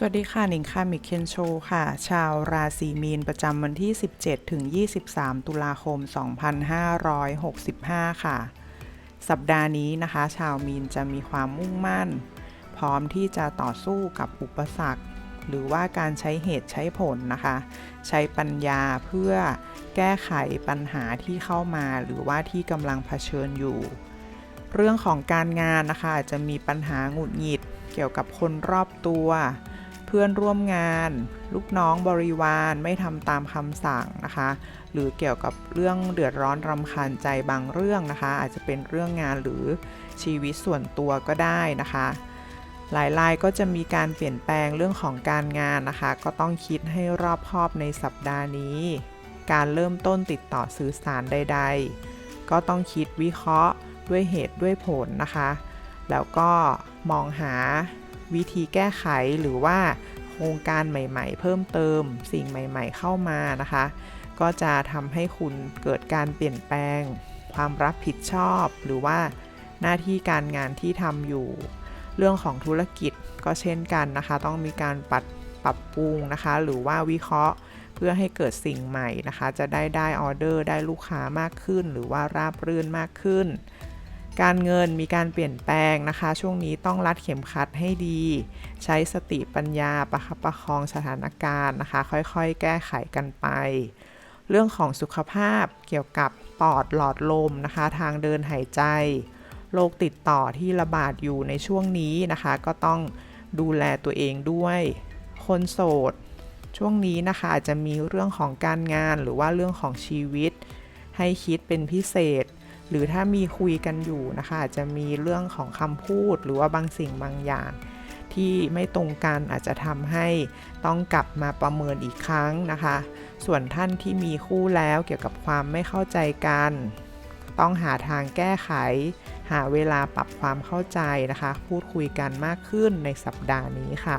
สวัสดีค่ะหนิงค่ะมิเคนโชค่ะ ชาวราศีมีนประจำวันที่ 17 ถึง 23 ตุลาคม 2565 ค่ะ สัปดาห์นี้นะคะ ชาวมีนจะมีความมุ่งมั่น พร้อมที่จะต่อสู้กับอุปสรรค หรือว่าการใช้เหตุใช้ผลนะคะ ใช้ปัญญาเพื่อแก้ไขปัญหาที่เข้ามาหรือว่าที่กำลังเผชิญอยู่ เรื่องของการงานนะคะจะมีปัญหาหงุดหงิดเกี่ยวกับคนรอบตัว เพื่อนร่วมงาน ลูกน้องบริวารไม่ทำตามคำสั่งนะคะ หรือเกี่ยวกับเรื่องเดือดร้อนรำคาญใจบางเรื่องนะคะ อาจจะเป็นเรื่องงานหรือชีวิตส่วนตัวก็ได้นะคะ หลายรายก็จะมีการเปลี่ยนแปลงเรื่องของการงานนะคะ ก็ต้องคิดให้รอบคอบในสัปดาห์นี้ การเริ่มต้นติดต่อสื่อสารใด ๆ ก็ต้องคิดวิเคราะห์ด้วยเหตุด้วยผลนะคะ แล้วก็มองหา วิธีแก้ไขหรือว่าโครงการใหม่ๆ เพิ่มเติมสิ่งใหม่ๆ เข้ามานะคะ ก็จะทำให้คุณเกิดการเปลี่ยนแปลง ความรับผิดชอบ หรือว่าหน้าที่การงานที่ทำอยู่ เรื่องของธุรกิจก็เช่นกันนะคะ ต้องมีการปรับปรับปรุงนะคะ หรือว่าวิเคราะห์เพื่อให้เกิดสิ่งใหม่นะคะ จะได้ได้ออเดอร์ได้ลูกค้ามากขึ้น หรือว่าราบรื่นมากขึ้น การเงินมีการเปลี่ยนแปลงนะคะ ช่วงนี้ต้องรัดเข็มขัดให้ดี ใช้สติปัญญาประคับประคองสถานการณ์นะคะ ค่อยๆ แก้ไขกันไป เรื่องของสุขภาพเกี่ยวกับปอดหลอดลมนะคะ ทางเดินหายใจโรคติดต่อที่ระบาดอยู่ในช่วงนี้นะคะ ก็ต้องดูแลตัวเองด้วย คนโสด ช่วงนี้นะคะอาจจะมีเรื่องของการงานหรือว่าเรื่องของชีวิต ให้คิดเป็นพิเศษ หรือถ้ามีคุยกันอยู่นะคะอาจจะมีเรื่องของคำพูดหรือว่าบางสิ่งบางอย่าง ที่ไม่ตรงกันอาจจะทำให้ต้องกลับมาประเมินอีกครั้งนะคะ ส่วนท่านที่มีคู่แล้วเกี่ยวกับความไม่เข้าใจกัน ต้องหาทางแก้ไข หาเวลาปรับความเข้าใจนะคะ พูดคุยกันมากขึ้นในสัปดาห์นี้ค่ะ